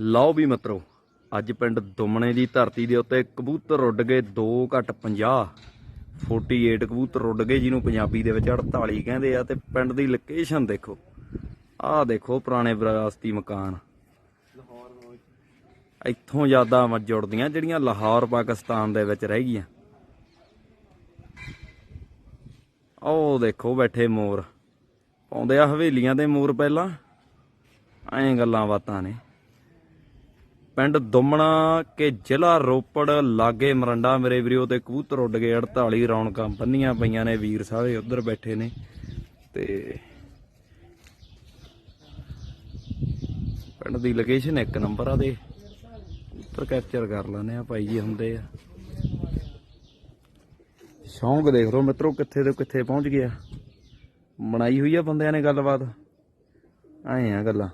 ਲਓ ਵੀ ਮਿੱਤਰੋ, ਅੱਜ ਪਿੰਡ ਦੁਮਣੇ ਦੀ ਧਰਤੀ ਦੇ ਉੱਤੇ ਕਬੂਤਰ ਉੱਡ ਗਏ 2 ਘੱਟ 50 48 ਕਬੂਤਰ ਉੱਡ ਗਏ ਜਿਹਨੂੰ ਪੰਜਾਬੀ ਦੇ ਵਿੱਚ 48 ਕਹਿੰਦੇ ਆ ਤੇ ਪਿੰਡ ਦੀ ਲੋਕੇਸ਼ਨ ਦੇਖੋ। ਆਹ ਦੇਖੋ ਪੁਰਾਣੇ ਵਿਰਾਸਤੀ ਮਕਾਨ। ਇੱਥੋਂ ਯਾਦਾਂ ਮ- ਜੁੜਦੀਆਂ ਜਿਹੜੀਆਂ ਲਾਹੌਰ, ਪਾਕਿਸਤਾਨ ਦੇ ਵਿੱਚ ਰਹਿ ਗਈਆਂ। ਉਹ ਦੇਖੋ ਬੈਠੇ ਮੋਰ। ਪਾਉਂਦੇ ਆ ਹਵੇਲੀਆਂ ਦੇ ਮੋਰ ਪਹਿਲਾਂ। ਐਂ ਗੱਲਾਂ ਬਾਤਾਂ ਨੇ। ਪਿੰਡ ਦੁਮਣਾ ਕੇ ਜ਼ਿਲ੍ਹਾ ਰੋਪੜ ਲਾਗੇ ਮਰੰਡਾ ਮੇਰੇ ਵੀਰੋ ਤੇ ਕਬੂਤਰ ਉੱਡ ਗਏ 48 ਰੌਣਕਾਂ ਬੰਨੀਆਂ ਪਈਆਂ ਨੇ, ਵੀਰ ਸਾਰੇ ਉੱਧਰ ਬੈਠੇ ਨੇ ਤੇ ਪਿੰਡ ਦੀ ਲੋਕੇਸ਼ਨ ਇੱਕ ਨੰਬਰ ਆ ਦੇ। ਉੱਤਰ ਕੈਪਚਰ ਕਰ ਲੈਨੇ ਆ ਭਾਈ ਜੀ ਹੁੰਦੇ ਆ। ਸ਼ੌਂਕ ਦੇਖ ਲਓ ਮਿੱਤਰੋ ਕਿੱਥੇ ਤੋਂ ਕਿੱਥੇ ਪਹੁੰਚ ਗਿਆ। ਬਣਾਈ ਹੋਈ ਆ ਬੰਦਿਆਂ ਨੇ ਗੱਲਬਾਤ। ਐਂ ਆ ਗੱਲਾਂ।